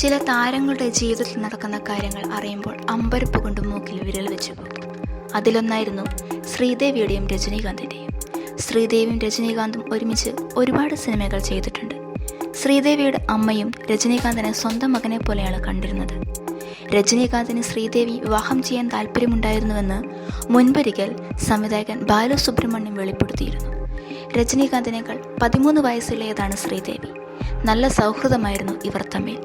ചില താരങ്ങളുടെ ജീവിതത്തിൽ നടക്കുന്ന കാര്യങ്ങൾ അറിയുമ്പോൾ അമ്പരപ്പ് കൊണ്ട് മൂക്കിൽ വിരൽ വെച്ചു പോകും. അതിലൊന്നായിരുന്നു ശ്രീദേവിയുടെയും രജനീകാന്തിന്റെയും ശ്രീദേവിയും രജനീകാന്തും ഒരുമിച്ച് ഒരുപാട് സിനിമകൾ ചെയ്തിട്ടുണ്ട്. ശ്രീദേവിയുടെ അമ്മയും രജനീകാന്തിനെ സ്വന്തം മകനെ പോലെയാണ് കണ്ടിരുന്നത്. രജനീകാന്തിന് ശ്രീദേവി വിവാഹം ചെയ്യാൻ താല്പര്യമുണ്ടായിരുന്നുവെന്ന് മുൻപൊരിക്കൽ സംവിധായകൻ ബാലു സുബ്രഹ്മണ്യം വെളിപ്പെടുത്തിയിരുന്നു. രജനീകാന്തിനേക്കാൾ പതിമൂന്ന് വയസ്സിലേതാണ് ശ്രീദേവി. നല്ല സൗഹൃദമായിരുന്നു ഇവർ തമ്മിൽ.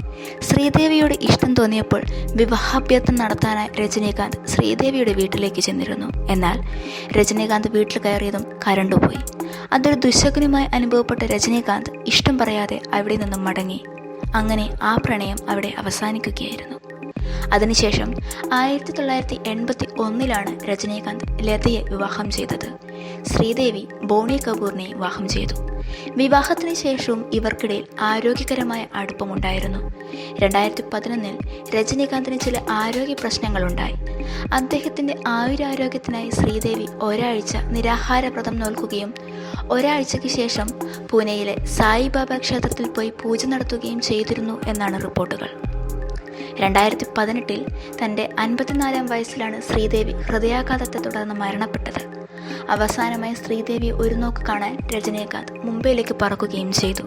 ശ്രീദേവിയോട് ഇഷ്ടം തോന്നിയപ്പോൾ വിവാഹാഭ്യർത്ഥന നടത്താനായി രജനീകാന്ത് ശ്രീദേവിയുടെ വീട്ടിലേക്ക് ചെന്നിരുന്നു. എന്നാൽ രജനീകാന്ത് വീട്ടിൽ കയറിയതും കരണ്ടുപോയി അതൊരു ദുശകുനമായി അനുഭവപ്പെട്ട രജനീകാന്ത് ഇഷ്ടം പറയാതെ അവിടെ നിന്നും മടങ്ങി. അങ്ങനെ ആ പ്രണയം അവിടെ അവസാനിക്കുകയായിരുന്നു. അതിനുശേഷം ആയിരത്തി തൊള്ളായിരത്തി എൺപത്തി ഒന്നിലാണ് രജനീകാന്ത് ലതയെ വിവാഹം ചെയ്തത്. ശ്രീദേവി ബോണി കപൂറിനെ വിവാഹം ചെയ്തു. വിവാഹത്തിന് ശേഷവും ഇവർക്കിടയിൽ ആരോഗ്യകരമായ അടുപ്പമുണ്ടായിരുന്നു. രണ്ടായിരത്തി പതിനൊന്നിൽ രജനീകാന്തിന് ചില ആരോഗ്യ പ്രശ്നങ്ങളുണ്ടായി. അദ്ദേഹത്തിന്റെ ആയുരാരോഗ്യത്തിനായി ശ്രീദേവി ഒരാഴ്ച നിരാഹാരവ്രതം നോൽക്കുകയും ഒരാഴ്ചയ്ക്ക് ശേഷം പൂനെയിലെ സായിബാബ ക്ഷേത്രത്തിൽ പോയി പൂജ നടത്തുകയും ചെയ്തിരുന്നു എന്നാണ് റിപ്പോർട്ടുകൾ. രണ്ടായിരത്തി പതിനെട്ടിൽ തന്റെ അൻപത്തിനാലാം വയസ്സിലാണ് ശ്രീദേവി ഹൃദയാഘാതത്തെ തുടർന്ന് മരണപ്പെട്ടത്. അവസാനമായി ശ്രീദേവി ഒരു നോക്ക് കാണാൻ രജനീകാന്ത് മുംബൈയിലേക്ക് പറക്കുകയും ചെയ്തു.